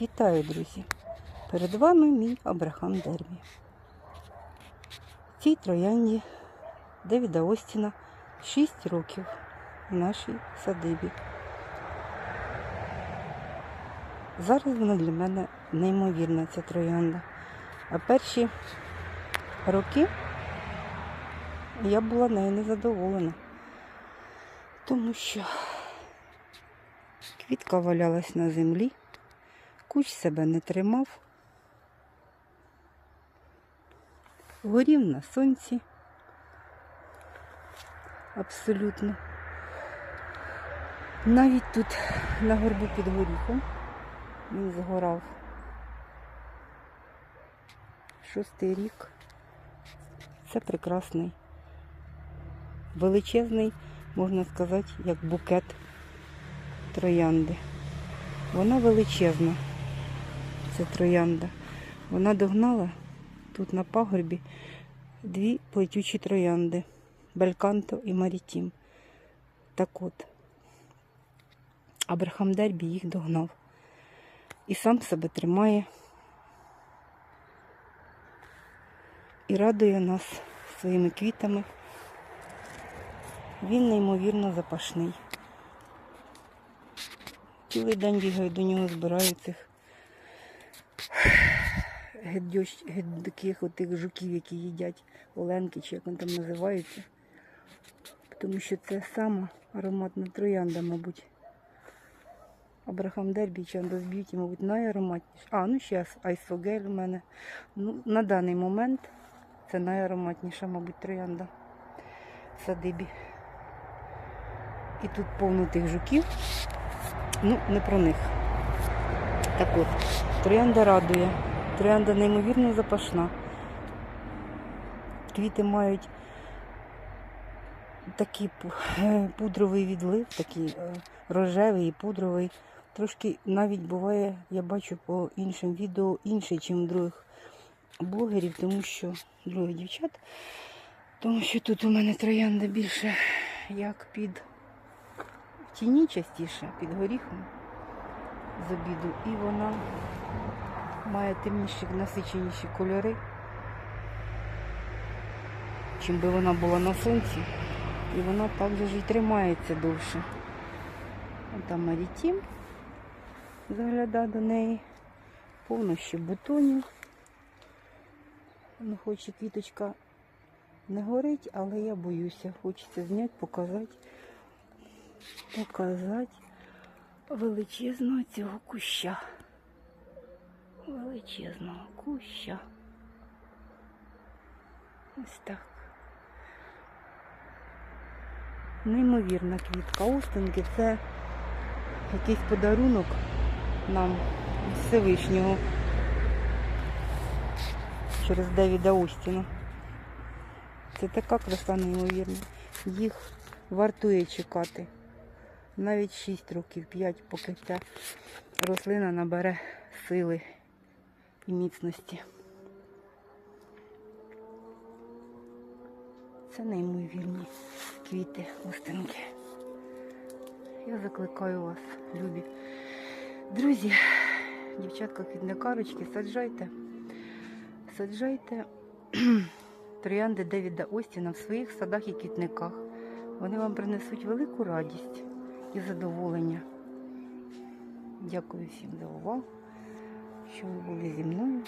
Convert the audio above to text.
Вітаю, друзі! Перед вами мій Абрахам Дербі. Цій троянді Девіда Остіна 6 років в нашій садибі. Зараз вона для мене неймовірна, ця троянда. А перші роки я була нею незадоволена, тому що квітка валялась на землі. Кущ себе не тримав, горів на сонці абсолютно. Навіть тут на горбу під горіхом він згорав. Шостий рік. Це прекрасний, величезний, можна сказати, як букет троянди. Вона величезна це троянда. Вона догнала тут на пагорбі дві плетючі троянди Бельканто і Марітім. Так от, Абрахам Дербі їх догнав. І сам себе тримає і радує нас своїми квітами. Він неймовірно запашний. Цілий день бігаю до нього, збираю цих гидких отих жуків, які їдять оленки, чи як вони там називаються. Тому що це сама ароматна троянда, мабуть. Абрахам Дербі чи Б'юті, мабуть, найароматніша. А, ну ще Айсфогель у мене. Ну, на даний момент це найароматніша, мабуть, троянда в садибі. І тут повно тих жуків. Ну, не про них. Так от, троянда радує. Троянда неймовірно запашна. Квіти мають такий пудровий відлив, такий е, рожевий і пудровий. Трошки навіть буває, я бачу по іншим відео інший, ніж у других блогерів, тому що других дівчат. Тому що тут у мене троянда більше як під в тіні частіше, під горіхом з обіду. І вона має темніші, насиченіші кольори, чим би вона була на сонці. І вона так же ж і тримається довше. Там Марітім загляда до неї. Повно ще бутонів. Ну, хоч і квіточка не горить, але я боюся. Хочеться зняти, показати. Показати величезного цього куща. Величезного куща. Ось так. Неймовірна квітка. Устинки це якийсь подарунок нам Всевишнього через Девіда Устіна. Це така краса неймовірна. Їх вартує чекати. Навіть 6 років, 5, поки ця рослина набере сили і міцності. Це неймовірні квіти, устинки. Я закликаю вас, любі. Друзі, дівчатка квітникарочки, саджайте. Саджайте троянди Девіда Остіна в своїх садах і квітниках. Вони вам принесуть велику радість і задоволення. Дякую всім за увагу, що ви були зі мною.